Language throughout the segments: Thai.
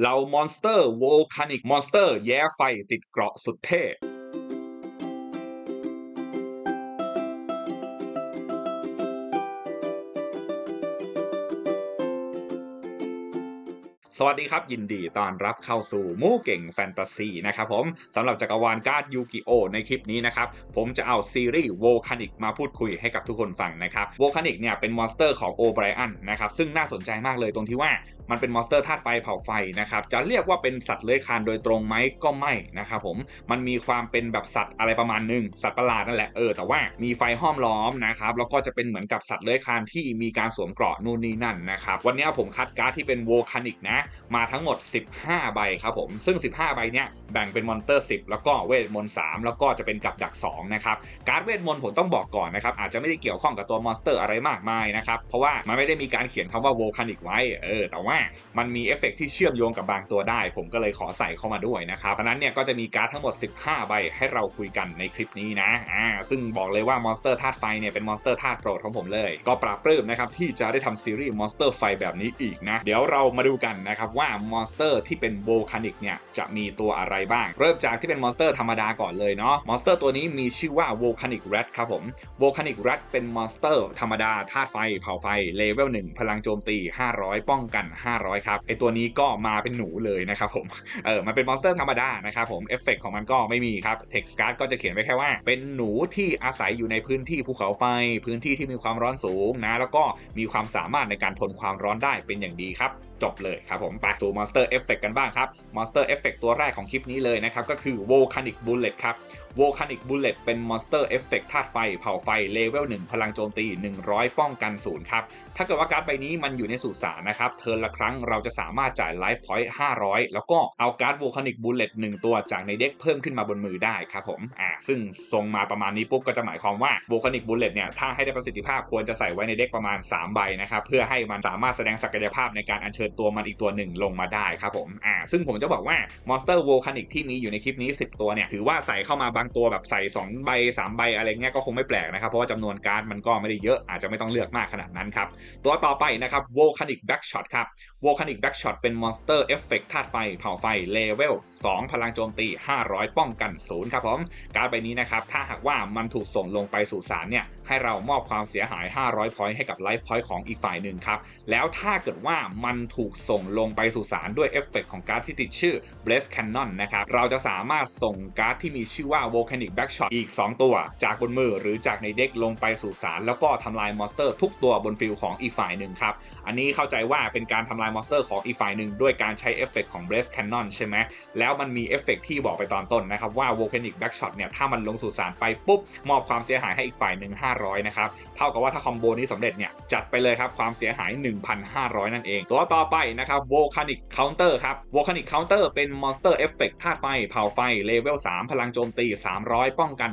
เรามอนสเตอร์โวลคานิกมอนสเตอร์แย้ไฟติดเกราะสุดเท่ วัสดีครับ ยินดีต้อนรับเข้าสู่มู่เก่งแฟนตาซีนะครับผมสำหรับจักรวาลการ์ดยูกิโอในคลิปนี้นะครับ ผมจะเอาซีรีส์โวคานิกมาพูดคุยให้กับทุกคนฟังนะครับโวคานิกเนี่ยเป็นมอนสเตอร์ของโอไบรอันนะครับ ซึ่งน่าสนใจมากเลยตรงที่ว่ามันเป็นมอนสเตอร์ธาตุไฟเผาไฟนะครับ จะเรียกว่าเป็นสัตว์เลื้อยคลานโดยตรงไหมก็ไม่นะครับผมมันมีความเป็นแบบสัตว์อะไรประมาณหนึ่งสัตว์ประหลาดนั่นแหละเออแต่ว่ามีไฟห้อมล้อมนะครับแล้วก็จะเป็นเหมือนกับสัตว์เลื้อยคลานที่มีการสวมเกราะนู่นนี่นั่นนะครับวันนี้ผมคัดการ์ดที่เป็นโวคานิกนะมาทั้งหมด 15 ใบครับผมซึ่ง 15 ใบเนี้ยแบ่งเป็นมอนเตอร์ 10 แล้วก็เวทมนต์3แล้วก็จะเป็นกับดัก2นะครับการ์ดเวทมนต์ผมต้องบอกก่อนนะครับอาจจะไม่ได้เกี่ยวข้องกับตัวมอนสเตอร์อะไรมากมายนะครับเพราะว่ามันไม่ได้มีการเขียนคำว่าโวคานิกไว้เออแต่ว่ามันมีเอฟเฟกต์ที่เชื่อมโยงกับบางตัวได้ ผมก็เลยขอใส่เข้ามาด้วยนะครับเพราะนั้นเนี่ยก็จะมีการ์ดทั้งหมด 15 ใบให้เราคุยกันในคลิปนี้นะอ่าซึ่งบอกเลยว่ามอนสเตอร์ธาตุไฟเนี่ยเป็นมอนสเตอร์ธาตุโปรดของผมเลย ก็ปราบปลื้มนะครับที่จะได้ทำซีรีส์มอนสเตอร์ไฟแบบนี้อีกนะเดี๋ยวเรามาดูกันนะครับว่ามอนสเตอร์ที่เป็นโวคานิกเนี่ยจะมีตัวอะไรบ้าง เริ่มจากที่เป็นมอนสเตอร์ธรรมดาก่อนเลยเนาะมอนสเตอร์ตัวนี้มีชื่อว่าโวคานิกแรดครับผมโวคานิกแรดเป็นมอนสเตอร์ธรรมดาธาตุไฟเผาไฟเลเวล1พลังโจมตี 500 ป้องกัน 500 ครับไอตัวนี้ก็มาเป็นหนูเลยนะครับผมเออมันเป็นมอนสเตอร์ธรรมดานะครับผมเอฟเฟกของมันก็ไม่มีครับเท็กซ์การ์ดก็จะเขียนไว้แค่ว่า เป็นหนูที่อาศัยอยู่ในพื้นที่ภูเขาไฟ พื้นที่ที่มีความร้อนสูงนะแล้วก็มีความสามารถในการทนความร้อนได้เป็นอย่างดีครับ จบเลยครับผมมไปสู่มอนสเตอร์เอฟเฟกกันบ้างครับมอนสเตอร์เอฟเฟกตัวแรกของคลิปนี้เลยนะครับก็คือ Volcanic Bullet ครับ Volcanic Bullet เป็นมอนสเตอร์เอฟเฟกธาตุไฟ เผาไฟเลเวล1พลังโจมตี 100 ป้องกันศูนย์ครับ ถ้าเกิดว่าการ์ดใบนี้มันอยู่ในสุสานนะครับ เทิร์นละครั้งเราจะสามารถจ่ายไลฟ์พอยต์500 แล้วก็เอาการ์ด Volcanic Bullet 1 ตัวจากในเด็กเพิ่มขึ้นมาบนมือได้ครับผมอ่าซึ่งทรงมาประมาณนี้ปุ๊บก็จะหมายความว่า Volcanic Bullet เนี่ยถ้าให้ได้ประสิทธิภาพควรจะใส่ไว้ในเด็กประมาณ 3 ใบนะครับเพื่อให้มันสามารถแสดงศักยภาพในการอัญเชิญตัวมันอีกตัวหนึ่งลงมาได้ครับผมอ่าซึ่งผมจะบอกว่ามอนสเตอร์ Volcanic ที่มีอยู่ในคลิปนี้ 10 ตัวเนี่ย ถือว่าใส่เข้ามาบางตัวแบบใส่ 2 ใบ 3 ใบอะไรเงี้ยก็คงไม่แปลกนะครับ เพราะว่าจำนวนการ์ดมันก็ไม่ได้เยอะอาจจะไม่ต้องเลือกมากขนาดนั้นครับ ตัวต่อไปนะครับ Volcanic Backshot ครับ Volcanic Backshot เป็นมอนสเตอร์เอฟเฟกธาตุไฟเผาไฟเลเวล2 พลังโจมตี 500 ป้องกัน0ครับผมการ์ดใบนี้นะครับถ้าหากว่ามันถูกส่งลงไปสู่สารเนี่ยให้เรามอบความเสียหาย 500พอยต์ให้กับไลฟ์พอยต์ของอีกฝ่ายหนึ่งครับแล้วถ้าเกิดว่ามันถูกส่งลงไปสู่สารด้วยเอฟเฟกของการ์ดที่ติดชื่อ Blaze Cannon นะครับ เราจะสามารถส่งการ์ดที่มีชื่อว่า Volcanic Backshot อีก 2 ตัว จากบนมือหรือจากในเด็กลงไปสู่สารแล้วก็ทำลายมอนสเตอร์ทุกตัวบนฟิลของอีกฝ่ายหนึ่งครับ อันนี้เข้าใจว่าเป็นการทำลายมอนสเตอร์ของอีกฝ่ายหนึ่งด้วยการใช้เอฟเฟกของ Blaze Cannon ใช่ไหมแล้วมันมีเอฟเฟกที่บอกไปตอนต้นนะครับว่า Volcanic Backshot เนี่ยถ้ามันลงสู่สารไปปุ๊บมอบความเสียหายให้อีกฝ่ายหนึ่ง500นะครับเท่ากับว่าถ้าคอมโบนี้สำเร็จเนี่ยจัดไปเลยครับความเสียหาย 1,500 นั่นเอง ตัวต่อไปนะครับ Volcanic Counter ครับ Volcanic Counter เป็น Monster Effect ธาตุไฟเผาไฟเลเวล 3 พลังโจมตี 300 ป้องกัน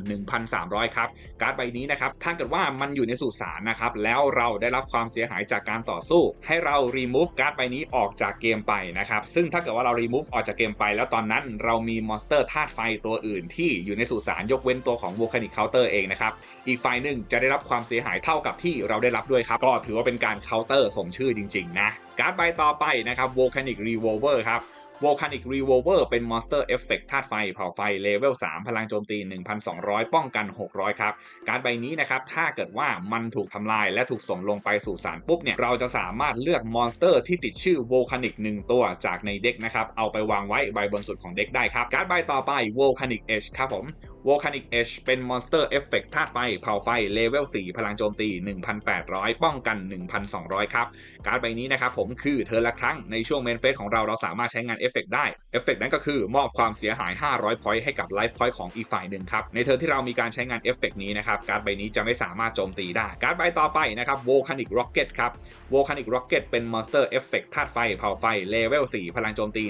1,300 ครับ การ์ดใบนี้นะครับ ถ้าเกิดว่ามันอยู่ในสุสานนะครับ แล้วเราได้รับความเสียหายจากการต่อสู้ ให้เรา remove การ์ดใบนี้ออกจากเกมไปนะครับ ซึ่งถ้าเกิดว่าเรา remove ออกจากเกมไป แล้วตอนนั้นเรามี Monster ธาตุไฟตัวอื่น ที่อยู่ในสุสานยกเว้นตัวของ Volcanic Counter เองนะครับ อีกฝ่ายหนึ่งจะได้รับความเสียหายเท่ากับที่เราได้รับด้วยครับ ก็ถือว่าเป็นการ counter สมชื่อจริง ๆ นะ การ์ดใบต่อไปนะครับ Volcanic Revolver ครับ Volcanic Revolver เป็น Monster Effect ธาตุไฟเผาไฟเลเวล 3 พลังโจมตี 1,200 ป้องกัน 600 ครับ การดใบนี้นะครับ ถ้าเกิดว่ามันถูกทำลายและถูกส่งลงไปสู่สารปุ๊บเนี่ย เราจะสามารถเลือกมอนสเตอร์ที่ติดชื่อ Volcanic 1 ตัวจากในเด็กนะครับ เอาไปวางไว้ใบบนสุดของเด็กได้ครับ การดใบต่อไป Volcanic Edge ครับผม Volcanic Edge เป็น Monster Effect ธาตุไฟ เผาไฟ เลเวล 4 พลังโจมตี 1,800 ป้องกัน 1,200 ครับ การดใบนี้นะครับผมคือเธอละครั้งในช่วงเมนเฟสของเราเราสามารถใช้งานเอฟเฟกได้ เอฟเฟกนั้นก็คือมอบความเสียหาย 500 พอยต์ให้กับไลฟ์พอยต์ของอีกฝ่ายหนึ่งครับ ในเทิร์นที่เรามีการใช้งานเอฟเฟกนี้นะครับ การดใบนี้จะไม่สามารถโจมตีได้ การดใบต่อไปนะครับ Volcanic Rocket ครับ Volcanic Rocket เป็น Monster Effect ธาตุไฟ เผาไฟ เลเวล 4 พลังโจมตี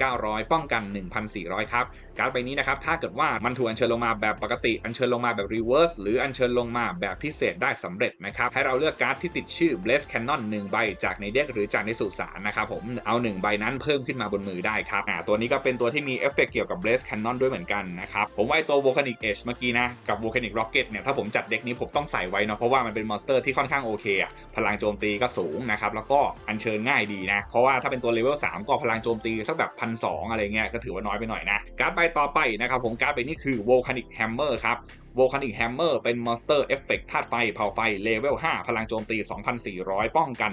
1,900 ป้องกัน 1,400 ครับ การดใบนี้นะครับถ้าเกิดว่ามันถูกเชิญลงมามาแบบปกติ อัญเชิญลงมาแบบ reverse หรืออัญเชิญลงมาแบบพิเศษได้สำเร็จนะครับ ให้เราเลือกการ์ดที่ติดชื่อ Blaze Cannon 1 ใบจากในเด็กหรือจากในสุสานนะครับผม เอา 1 ใบนั้นเพิ่มขึ้นมาบนมือได้ครับอ่าตัวนี้ก็เป็นตัวที่มีเอฟเฟกเกี่ยวกับ Blaze Cannon ด้วยเหมือนกันนะครับ ผมว่าตัว Volcanic Edge เมื่อกี้นะ กับ Volcanic Rocket เนี่ย ถ้าผมจัดเด็กนี้ผมต้องใส่ไว้เนาะ เพราะว่ามันเป็นมอนสเตอร์ที่ค่อนข้างโอเคอะพลังโจมตีก็สูงนะครับ แล้วก็อัญเชิญง่ายดีนะ เพราะว่าถ้าเป็นตัวเลเวล3ก็พลังโจมตีสักแบบพันสอะไรเงี้ยก็ถือว่าน้อยไปหน่อยนะการ์ดใบต่อไปนะครับผมการ์ดใบนี้คือ Volcanic Hammer ครับ Volcanic Hammer เป็นมอนสเตอร์เอฟเฟกต์ธาตุไฟเผาไฟเลเวล 5 พลังโจมตี 2,400 ป้องกัน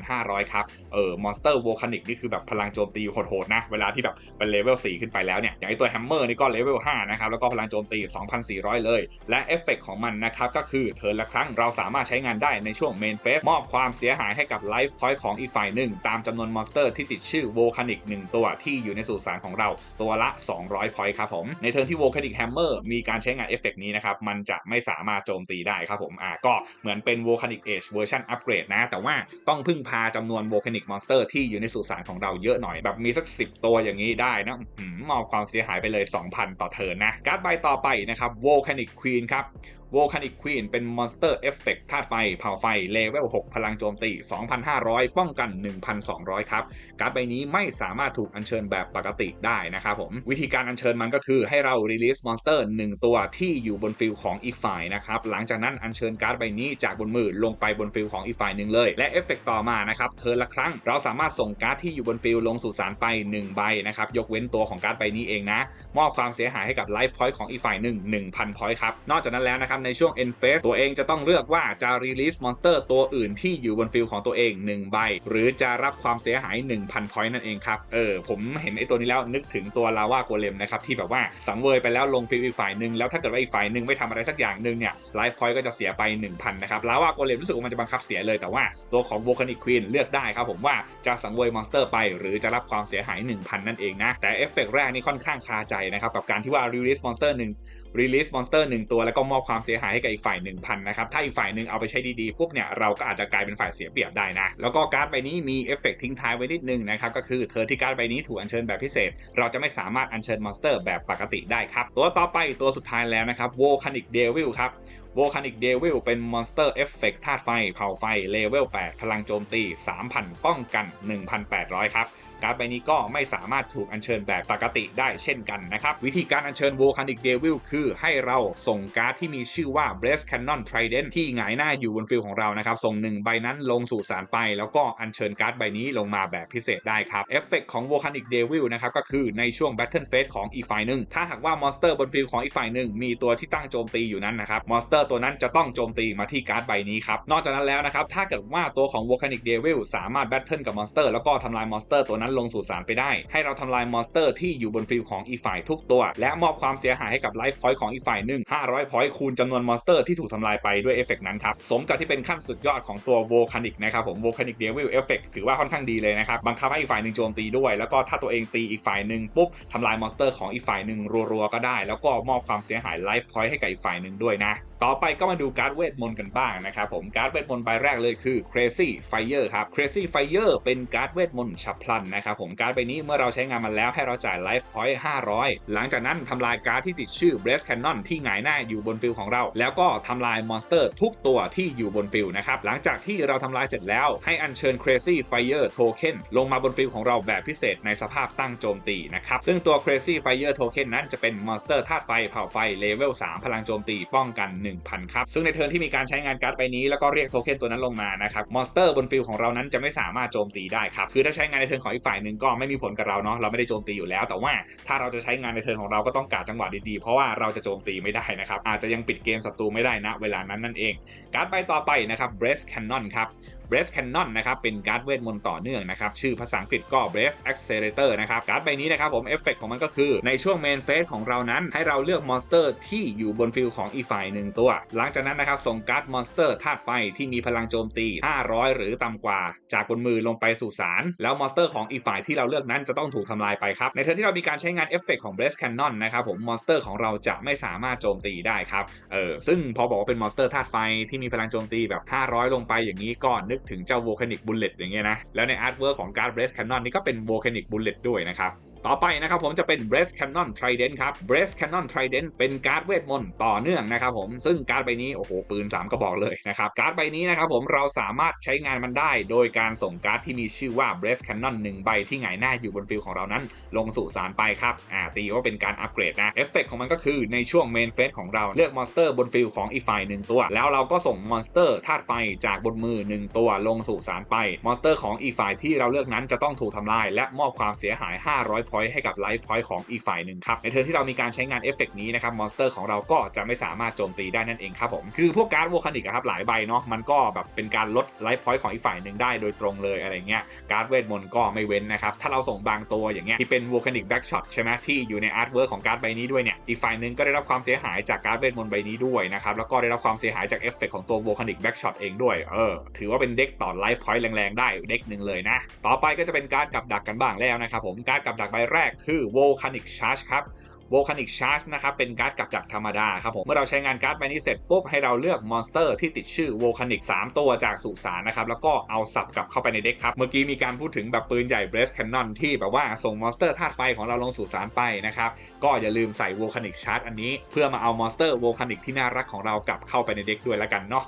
1,500 ครับ เออมอนสเตอร์ Volcanic นี่คือแบบพลังโจมตีโหดๆนะ เวลาที่แบบเป็นเลเวล 4 ขึ้นไปแล้วเนี่ย อย่างไอตัว Hammer นี่ก็เลเวล 5 นะครับ แล้วก็พลังโจมตี 2,400 เลย และเอฟเฟกต์ของมันนะครับ ก็คือเทิร์นละครั้งเราสามารถใช้งานได้ในช่วงเมนเฟสมอบความเสียหายให้กับไลฟ์พอยต์ของอีกฝ่ายหนึ่งตามจำนวนมอนสเตอร์ที่ติดชื่อ Volcanic 1ตัวที่อยู่ในสุสานของเราตัวละ 200พอยต์ครับผมในเทิร์นที่ Volcanic Hammer มีการใช้งานเอฟเฟกนี้นะครับมันจะไม่สามารถโจมตีได้ครับผมอ่าก็เหมือนเป็น Volcanic Age เวอร์ชันอัปเกรดนะ แต่ว่าต้องพึ่งพาจำนวน Volcanic Monster ที่อยู่ในสุสานของเราเยอะหน่อย แบบมีสัก 10 ตัวอย่างนี้ได้นะมอบความเสียหายไปเลย 2,000 ต่อเทิร์นนะ การ์ดใบต่อไปนะครับ Volcanic Queen ครับ Volcanic Queen เป็นมอนสเตอร์เอฟเฟกธาตุไฟเผาไฟ เลเวล 6 พลังโจมตี 2,500 ป้องกัน 1,200 ครับ การ์ดใบนี้ไม่สามารถถูกอัญเชิญแบบปกติได้นะครับผม วิธีการอัญเชิญมันก็คือให้เรารีลิสมอนสเตอร์1ตัวที่อยู่บนฟิลของอีกฝ่ายนะครับ หลังจากนั้นอัญเชิญการ์ดใบนี้จากบนมือลงไปบนฟิลของอีกฝ่ายหนึ่งเลย และเอฟเฟกต่อมานะครับเทิร์นละครั้ง เราสามารถส่งการ์ดที่อยู่บนฟิลลงสู่สารไป 1 ใบนะครับยกเว้นตัวของการ์ดใบนี้เองนะมอบความเสียหายให้กับไลฟ์พอยต์ของอีกฝ่ายหนึ่ง1,000พอยต์ครับนอกจากนั้นแล้วนะครับในช่วง end phase ตัวเองจะต้องเลือกว่าจะรีลิสมอนสเตอร์ตัวอื่นที่อยู่บนฟิลของตัวเอง 1 ใบ หรือจะรับความเสียหาย 1,000 พอยต์นั่นเองครับ เออ ผมเห็นไอ้ตัวนี้แล้วนึกถึงตัวลาวาโกเลมนะครับ ที่แบบว่าสังเวยไปแล้วลงฟิลอีกฝ่ายหนึ่งแล้วถ้าเกิดว่าอีกฝ่ายหนึ่งไม่ทำอะไรสักอย่างหนึ่งเนี่ยไลฟ์พอยต์ก็จะเสียไป 1,000 นะครับลาวาโกเลมรู้สึกว่ามันจะบังคับเสียเลยแต่ว่าตัวของ Volcanic Queen เลือกได้ครับผมว่าจะสังเวยมอนสเตอร์ไป หรือจะรับความเสียหาย 1,000 นั่นเองนะแต่เอฟเฟกแรกนี่ค่อนข้างคาใจนะครับกับการที่ว่า release monster หนึ่ง release monster 1ตัวแล้วก็มอบความเสียหายให้กับอีกฝ่ายหนึ่งพันนะครับถ้าอีกฝ่ายหนึ่งเอาไปใช้ดีๆปุ๊บเนี่ยเราก็อาจจะกลายเป็นฝ่ายเสียเปรียบได้นะแล้วก็การ์ดใบนี้มีเอฟเฟกทิ้งท้ายไว้นิดนึงนะครับก็คือเธอที่การ์ดใบนี้ถูกอัญเชิญแบบพิเศษ เราจะไม่สามารถอัญเชิญมอนสเตอร์แบบปกติได้ครับตัวต่อไปตัวสุดท้ายแล้วนะครับโวคันิกเดวิลครับ Volcanic Devil เป็นมอนสเตอร์เอฟเฟกธาตุไฟ เผาไฟ เลเวล 8 พลังโจมตี 3,000 ป้องกัน 1,800 ครับ การ์ดใบนี้ก็ไม่สามารถถูกอัญเชิญแบบปกติได้เช่นกันนะครับ วิธีการอัญเชิญ Volcanic Devil คือให้เราส่งการ์ดที่มีชื่อว่า Blaze Cannon Trident ที่หงายหน้าอยู่บนฟิลของเรานะครับ ส่งหนึ่งใบนั้นลงสู่สารไป แล้วก็อัญเชิญการ์ดใบนี้ลงมาแบบพิเศษได้ครับเอฟเฟกของ Volcanic Devil นะครับก็คือในช่วง Battle Phase ของอีกฝ่ายหนึ่งถ้าหากว่ามอนสเตอร์บนฟิลของอีกฝ่ายหนึ่งมีตัวที่ตั้งโจมตีอยู่นั้นนะครับมอนสเตอร์ตัวนั้นจะต้องโจมตีมาที่การ์ดใบนี้ครับ นอกจากนั้นแล้วนะครับ ถ้าเกิดว่าตัวของ Volcanic Devil สามารถแบทเทิลกับมอนสเตอร์แล้วก็ทำลายมอนสเตอร์ตัวนั้นลงสู่สารไปได้ ให้เราทำลายมอนสเตอร์ที่อยู่บนฟิลของอีกฝ่ายทุกตัว และมอบความเสียหายให้กับไลฟ์พอยต์ของอีกฝ่ายหนึ่ง500พอยต์คูณจำนวนมอนสเตอร์ที่ถูกทำลายไปด้วยเอฟเฟกนั้นครับสมกับที่เป็นขั้นสุดยอดของตัว Volcanic นะครับผม Volcanic Devil Effect ถือว่าค่อนข้างดีเลยนะครับบังคับให้อีกฝ่ายหนึ่งโจมตีด้วย แล้วก็ถ้าตัวเองตีอีกฝ่ายหนึ่งปุ๊บทำลายมอนสเตอร์ของอีกฝ่ายหนึ่งรัวๆก็ได้ แล้วก็มอบความเสียหายไลฟ์พอยต์ให้กับอีกฝ่ายหนึ่งด้วยนะ ต่อไปก็มาดูการ์ดเวทมนต์กันบ้างนะครับผมการ์ดเวทมนต์ใบแรกเลยคือ Crazy Fire ครับ Crazy Fire เป็นการ์ดเวทมนต์ฉับพลันนะครับผมการ์ดใบนี้เมื่อเราใช้งานมันแล้วให้เราจ่ายไลฟ์พอยต์500 หลังจากนั้นทำลายการ์ดที่ติดชื่อ Blaze Cannon ที่หงายหน้าอยู่บนฟิลของเรา แล้วก็ทำลายมอนสเตอร์ทุกตัวที่อยู่บนฟิลนะครับหลังจากที่เราทำลายเสร็จแล้วให้อัญเชิญ Crazy Fire Token ลงมาบนฟิลของเราแบบพิเศษในสภาพตั้งโจมตีนะครับซึ่งตัว Crazy Fire Token นั้นจะเป็นมอนสเตอร์ธาตุไฟเผาไฟเลเวล3พลังโจมตีป้องกัน1 1,000 ครับ ซึ่งในเทิร์นที่มีการใช้งานการ์ดใบนี้แล้วก็เรียกโทเค็นตัวนั้นลงมานะครับ มอนสเตอร์บนฟิลของเรานั้นจะไม่สามารถโจมตีได้ครับ คือถ้าใช้งานในเทิร์นของอีกฝ่ายหนึ่งก็ไม่มีผลกับเราเนาะ เราไม่ได้โจมตีอยู่แล้ว แต่ว่าถ้าเราจะใช้งานในเทิร์นของเราก็ต้องกาจังหวะดีๆ เพราะว่าเราจะโจมตีไม่ได้นะครับ อาจจะยังปิดเกมศัตรูไม่ได้นะเวลานั้นนั่นเอง การ์ดใบต่อไปนะครับ Breast Cannon ครับ Breast Cannon นะครับเป็นการ์ดเวทมนต์ต่อเนื่องนะครับชื่อภาษาอังกฤษก็ Breast Accelerator นะครับการ์ดใบนี้นะครับผมเอฟเฟกของมันก็คือในช่วงเมนเฟสของเรานั้น ให้เราเลือกมอนสเตอร์ที่อยู่บนฟิลของอีกฝ่ายหนึ่งตัว หลังจากนั้นนะครับส่งการ์ดมอนสเตอร์ธาตุไฟที่มีพลังโจมตี 500 หรือต่ำกว่า จากบนมือลงไปสู่สารแล้วมอนสเตอร์ของอีกฝ่ายที่เราเลือกนั้นจะต้องถูกทำลายไปครับในเทิร์นที่เรามีการใช้งานเอฟเฟกของ Breast Cannon นะครับผมมอนสเตอร์ของเราจะไม่สามารถโจมตีได้ครับเออซึ่งพอบอกว่าเป็นมอนสเตอร์ธาตุไฟที่มีพลังโจมตีแบบ 500 ลงไปอย่างนี้ก็นึกถึงเจ้า Volcanic Bullet อย่างเงี้ยนะ แล้วในอาร์ตเวิร์กของการ์ด Breast Cannon นี่ก็เป็น Volcanic Bullet ด้วยนะครับ ต่อไปนะครับผมจะเป็น Breast Cannon Trident ครับ Breast Cannon Trident เป็นการ์ดเวทมนต์ต่อเนื่องนะครับผมซึ่งการ์ดใบนี้โอ้โหปืน 3 กระบอกเลยนะครับ การ์ดใบนี้นะครับผมเราสามารถใช้งานมันได้ โดยการส่งการ์ดที่มีชื่อว่า Breast Cannon 1 ใบที่หงายหน้าอยู่บนฟิลของเรานั้น ลงสู่สารไปครับอ่าตีว่าเป็นการอัปเกรดนะเอฟเฟกของมันก็คือในช่วงเมนเฟสของเราเลือกมอนสเตอร์บนฟิลของอีกฝ่ายหนึ่งตัว แล้วเราก็ส่งมอนสเตอร์ธาตุไฟจากบนมือ 1 ตัวลงสู่สารไปมอนสเตอร์ของอีกฝ่ายที่เราเลือกนั้นจะต้องถูกทำลายและมอบความเสียหาย 500พอยต์ให้กับไลฟ์พอยต์ของอีกฝ่ายหนึ่งครับ ในเทิร์นที่เรามีการใช้งานเอฟเฟกนี้นะครับมอนสเตอร์ของเราก็จะไม่สามารถโจมตีได้นั่นเองครับผมคือพวกการ์ดโวคานิกครับหลายใบเนาะมันก็แบบเป็นการลดไลฟ์พอยต์ของอีกฝ่ายหนึ่งได้โดยตรงเลยอะไรเงี้ยการ์ดเวทมนต์ก็ไม่เว้นนะครับถ้าเราส่งบางตัวอย่างเงี้ยที่เป็นโวคานิกแบ็กช็อตใช่ไหมที่อยู่ในอาร์ตเวิร์กของการ์ดใบนี้ด้วยเนี่ยอีกฝ่ายหนึ่งก็ได้รับความเสียหายจากการ์ดเวทมนต์ใบนี้ด้วยนะครับแล้วก็ได้รับความเสียหายจากเอฟเฟกของตัวโวคานิกแบ็กช็อตเองด้วยเออถือว่าเป็นเด็กต่อไลฟ์พอยต์แรงๆได้เด็กหนึ่งเลยนะต่อไปก็จะเป็นการ์ดกับดักกันบ้างแล้วนะครับผมการ์ดกับดักใบแรกคือโวคานิกชาร์จครับโวคานิกชาร์จนะครับเป็นการ์ดกับดักธรรมดาครับผมเมื่อเราใช้งานการ์ดใบนี้เสร็จปุ๊บให้เราเลือกมอนสเตอร์ที่ติดชื่อโวคานิก3ตัวจากสุสานนะครับแล้วก็เอาสับกลับเข้าไปในเด็กครับ เมื่อกี้มีการพูดถึงแบบปืนใหญ่เบรสแคนนอนที่แบบว่าส่งมอนสเตอร์ธาตุไฟของเราลงสู่สารไปนะครับก็อย่าลืมใส่โวคานิกชาร์จอันนี้ เพื่อมาเอามอนสเตอร์โวคานิกที่น่ารักของเรากลับเข้าไปในเด็กด้วยแล้วกันเนาะ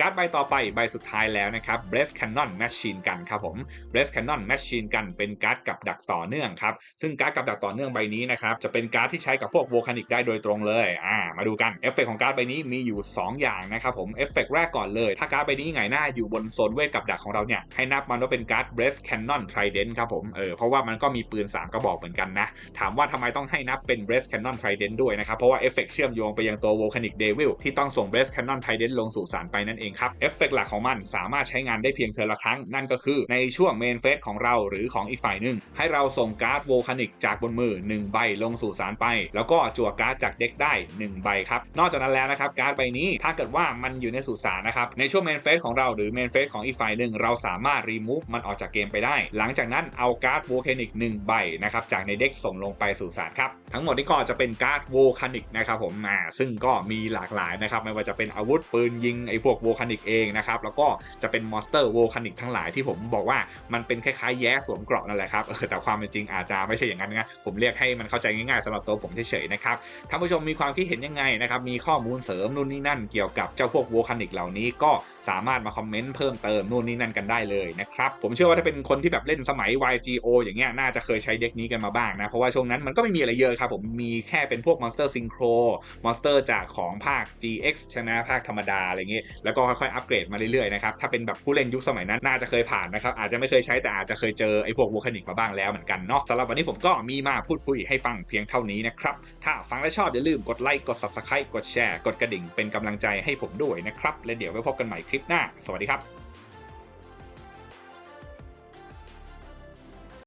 การ์ดใบต่อไปใบสุดท้ายแล้วนะครับ Breast Cannon Machine Gun ครับผม Breast Cannon Machine Gun เป็นการ์ดกับดักต่อเนื่องครับ ซึ่งการ์ดกับดักต่อเนื่องใบนี้นะครับ จะเป็นการ์ดที่ใช้กับพวกโวคานิกได้โดยตรงเลยอ่ามาดูกันเอฟเฟกของการ์ดใบนี้มีอยู่ 2 อย่างนะครับผมเอฟเฟกแรกก่อนเลย ถ้าการ์ดใบนี้ไงหน้าอยู่บนโซนเวทกับดักของเราเนี่ยให้นับมันว่าเป็นการ์ด Breast Cannon Trident ครับผมเออเพราะว่ามันก็มีปืน 3 กระบอกเหมือนกันนะถามว่าทำไมต้องให้นับเป็น Breast Cannon Trident ด้วยนะครับเพราะว่าเอฟเฟกเชื่อมโยงไปยังตัว Volcanic Devil ที่ต้องส่ง Breast Cannon Trident ลงสู่สารไปนั่นเองครับเอฟเฟกหลักของมันสามารถใช้งานได้เพียงเทอละครั้ง นั่นก็คือในช่วงเมนเฟสของเราหรือของอีกฝ่ายหนึ่งให้เราส่งการ์ด Volcanic จากบนมือ 1 ใบลงสู่สารไป แล้วก็จั่วการ์ดจากเด็กได้ 1 ใบครับ นอกจากนั้นแล้วนะครับการ์ดใบนี้ถ้าเกิดว่ามันอยู่ในสุสานนะครับในช่วงเมนเฟสของเราหรือเมนเฟสของอีกฝ่ายหนึ่งเราสามารถรีมูฟมันออกจากเกมไปได้ หลังจากนั้นเอาการ์ดโวคานิก1ใบนะครับจากในเด็กส่งลงไปสู่สารครับทั้งหมดนี้ก็จะเป็นการ์ดโวคานิกนะครับผมอ่าซึ่งก็มีหลากหลายนะครับไม่ว่าจะเป็นอาวุธปืนยิงไอ้พวกโวคานิกเองนะครับ แล้วก็จะเป็นมอนสเตอร์โวคานิกทั้งหลายที่ผมบอกว่ามันเป็นคล้ายๆแย้สวมเกราะนั่นแหละครับเออแต่ความเป็นจริงอาจจะไม่ใช่อย่างนั้นนะผมเรียกให้มันเข้าใจง่ายๆสำหรับตัวผมเฉยๆนะครับท่านผู้ชมมีความคิดเห็นยังไงนะครับมีข้อมูลเสริมนู่นนี่นั่นเกี่ยวกับเจ้าพวกโวคานิกเหล่านี้ก็สามารถมาคอมเมนต์เพิ่มเติมนู่นนี่นั่นกันได้เลยนะครับผมเชื่อว่าถ้าเป็นคนที่แบบเล่นสมัย YGO อย่างเงี้ยน่าจะเคยใช้เด็กนี้กันมาบ้างนะเพราะว่าช่วงนั้นมันก็ไม่มีอะไรเยอะครับผมมีแค่เป็นพวกมอนสเตอร์ซิงโครมอนสเตอร์จากของภาค GX ช่ไหมภาคธรรมดาอะไรเงี้ยแล้วก็ค่อยๆอัปเกรดมาเรื่อยๆนะครับถ้าเป็นแบบผู้เล่นยุคสมัยนั้นน่าจะเคยผ่านนะครับอาจจะไม่เคยใช้แต่อาจจะเคยเจอไอ้พวกโวคานิกมาบ้างแล้วเหมือนกันเนาะสำหรับวันนี้ผมก็มีมาพูดคุยให้ฟังเพียงเท่านี้นะครับถ้าฟังและชอบอย่าลืมกดไลค์กด Subscribe กดแชร์กดกระดิ่งเป็นกำลังใจให้ผมด้วยนะครับและเดี๋ยวไว้พบกันใหม่คลิปหน้า สวัสดีครับ